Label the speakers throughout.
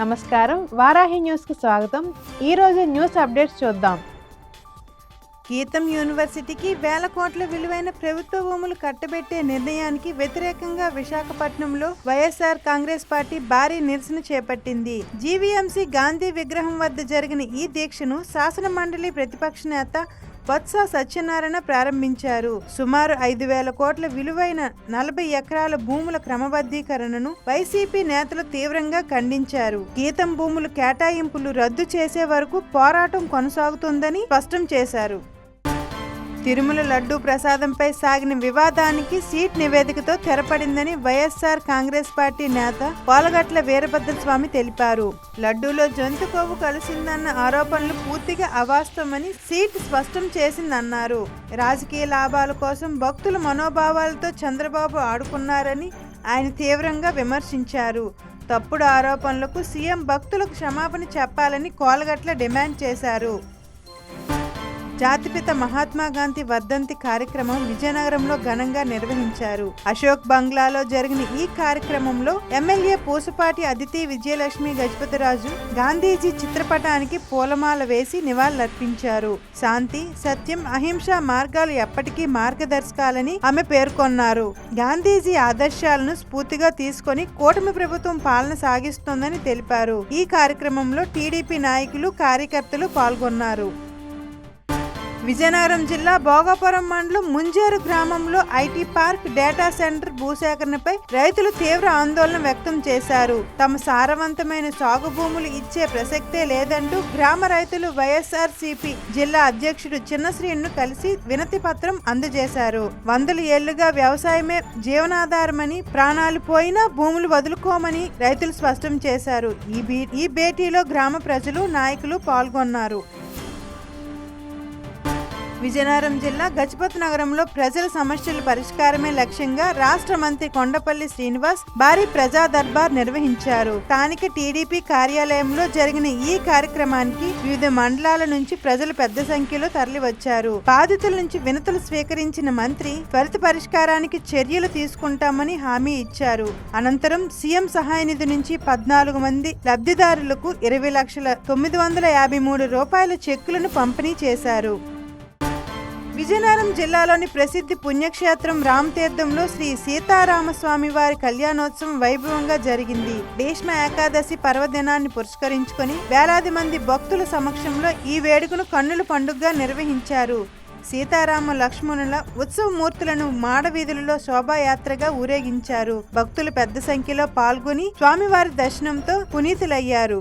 Speaker 1: నమస్కారం. వారాహి న్యూస్కి స్వాగతం. ఈరోజు న్యూస్ అప్డేట్స్ చూద్దాం.
Speaker 2: గీతం యూనివర్సిటీకి వేల కోట్ల విలువైన ప్రభుత్వ భూములు కట్టబెట్టే నిర్ణయానికి వ్యతిరేకంగా విశాఖపట్నంలో వైఎస్ఆర్ కాంగ్రెస్ పార్టీ భారీ నిరసన చేపట్టింది. జీవీఎంసీ గాంధీ విగ్రహం వద్ద జరిగిన ఈ దీక్షను శాసన మండలి ప్రతిపక్ష నేత బొత్స సత్యనారాయణ ప్రారంభించారు. సుమారు ఐదు వేల కోట్ల విలువైన నలభై ఎకరాల భూముల క్రమబద్ధీకరణను వైసీపీ నేతలు తీవ్రంగా ఖండించారు. గీతం భూములు కేటాయింపులు రద్దు చేసే వరకు పోరాటం కొనసాగుతుందని స్పష్టం చేశారు. తిరుమల లడ్డూ ప్రసాదంపై సాగిన వివాదానికి సీట్ నివేదికతో తెరపడిందని వైఎస్ఆర్ కాంగ్రెస్ పార్టీ నేత పోలగట్ల వీరభద్ర స్వామి తెలిపారు. లడ్డూలో జంతు కొవ్వు కలిసిందన్న ఆరోపణలు పూర్తిగా అవాస్తవమని సీట్ స్పష్టం చేసిందన్నారు. రాజకీయ లాభాల కోసం భక్తుల మనోభావాలతో చంద్రబాబు ఆడుకున్నారని ఆయన తీవ్రంగా విమర్శించారు. తప్పుడు ఆరోపణలకు సీఎం భక్తులకు క్షమాపణ చెప్పాలని కోలగట్ల డిమాండ్ చేశారు. జాతిపిత మహాత్మా గాంధీ వర్ధంతి కార్యక్రమం విజయనగరంలో ఘనంగా నిర్వహించారు. అశోక్ బంగ్లాలో జరిగిన ఈ కార్యక్రమంలో ఎమ్మెల్యే పూసపాటి అదితి విజయలక్ష్మి గజపతిరాజు గాంధీజీ చిత్రపటానికి పూలమాల వేసి నివాళులర్పించారు. శాంతి సత్యం అహింస మార్గాలు ఎప్పటికీ మార్గదర్శకాలని ఆమె పేర్కొన్నారు. గాంధీజీ ఆదర్శాలను స్ఫూర్తిగా తీసుకొని కూటమి ప్రభుత్వం పాలన సాగిస్తోందని తెలిపారు. ఈ కార్యక్రమంలో టీడీపీ నాయకులు కార్యకర్తలు పాల్గొన్నారు. విజయనగరం జిల్లా భోగాపురం మండలం ముంజేరు గ్రామంలో ఐటీ పార్క్ డేటా సెంటర్ భూసేకరణపై రైతులు తీవ్ర ఆందోళన వ్యక్తం చేశారు. తమ సారవంతమైన సాగు భూములు ఇచ్చే ప్రసక్తే లేదంటూ గ్రామ రైతులు వైఎస్ఆర్ సిపి జిల్లా అధ్యక్షుడు చిన్నశ్రీను కలిసి వినతి పత్రం అందజేశారు. వందల ఏళ్ళుగా వ్యవసాయమే జీవనాధారమని ప్రాణాలు పోయినా భూములు వదులుకోమని రైతులు స్పష్టం చేశారు. ఈ ఈ భేటీలో గ్రామ ప్రజలు నాయకులు పాల్గొన్నారు. విజయనగరం జిల్లా గజపతి నగరంలో ప్రజల సమస్యల పరిష్కారమే లక్ష్యంగా రాష్ట్ర మంత్రి కొండపల్లి శ్రీనివాస్ భారీ ప్రజా దర్బార్ నిర్వహించారు. స్థానిక టీడీపీ కార్యాలయంలో జరిగిన ఈ కార్యక్రమానికి వివిధ మండలాల నుంచి ప్రజలు పెద్ద సంఖ్యలో తరలివచ్చారు. బాధితుల నుంచి వినతులు స్వీకరించిన మంత్రి త్వరిత పరిష్కారానికి చర్యలు తీసుకుంటామని హామీ ఇచ్చారు. అనంతరం సీఎం సహాయ నిధి నుంచి పద్నాలుగు మంది లబ్ధిదారులకు ఇరవై లక్షల తొమ్మిది వందల యాభై మూడు రూపాయల చెక్కులను పంపిణీ చేశారు. విజయనగరం జిల్లాలోని ప్రసిద్ధి పుణ్యక్షేత్రం రామతీర్థంలో శ్రీ సీతారామస్వామి వారి కళ్యాణోత్సవం వైభవంగా జరిగింది. భీష్మ ఏకాదశి పర్వదినాన్ని పురస్కరించుకొని వేలాది మంది భక్తుల సమక్షంలో ఈ వేడుకను కన్నుల పండుగగా నిర్వహించారు. సీతారామ లక్ష్మణుల ఉత్సవమూర్తులను మాడవీధులలో శోభాయాత్రగా ఊరేగించారు. భక్తులు పెద్ద సంఖ్యలో పాల్గొని స్వామివారి దర్శనంతో పునీతులయ్యారు.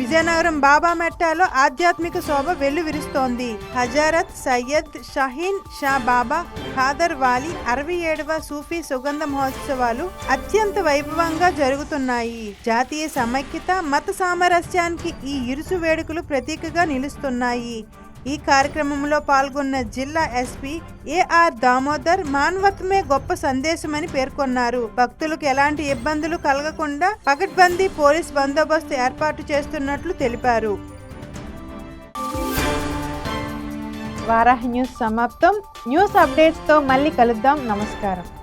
Speaker 2: విజయనగరం బాబా మెట్టాలో ఆధ్యాత్మిక శోభ వెల్లువిరుస్తోంది. హజారత్ సయ్యద్ షహీన్ షా బాబా ఖాదర్ వాలి అరవై ఏడవ సూఫీ సుగంధ మహోత్సవాలు అత్యంత వైభవంగా జరుగుతున్నాయి. జాతీయ సమైక్యత మత సామరస్యానికి ఈ ఇరుసు వేడుకలు ప్రతీకగా నిలుస్తున్నాయి. ఈ కార్యక్రమంలో పాల్గొన్న జిల్లా ఎస్పీ ఏఆర్ దామోదర్ మానవత్వమే గొప్ప సందేశమని పేర్కొన్నారు. భక్తులకు ఎలాంటి ఇబ్బందులు కలగకుండా పకడ్బందీ పోలీస్ బందోబస్తు ఏర్పాటు చేస్తున్నట్లు తెలిపారు.
Speaker 1: వారాహి న్యూస్ సమాప్తం. న్యూస్ అప్డేట్స్తో మళ్ళీ కలుద్దాం. నమస్కారం.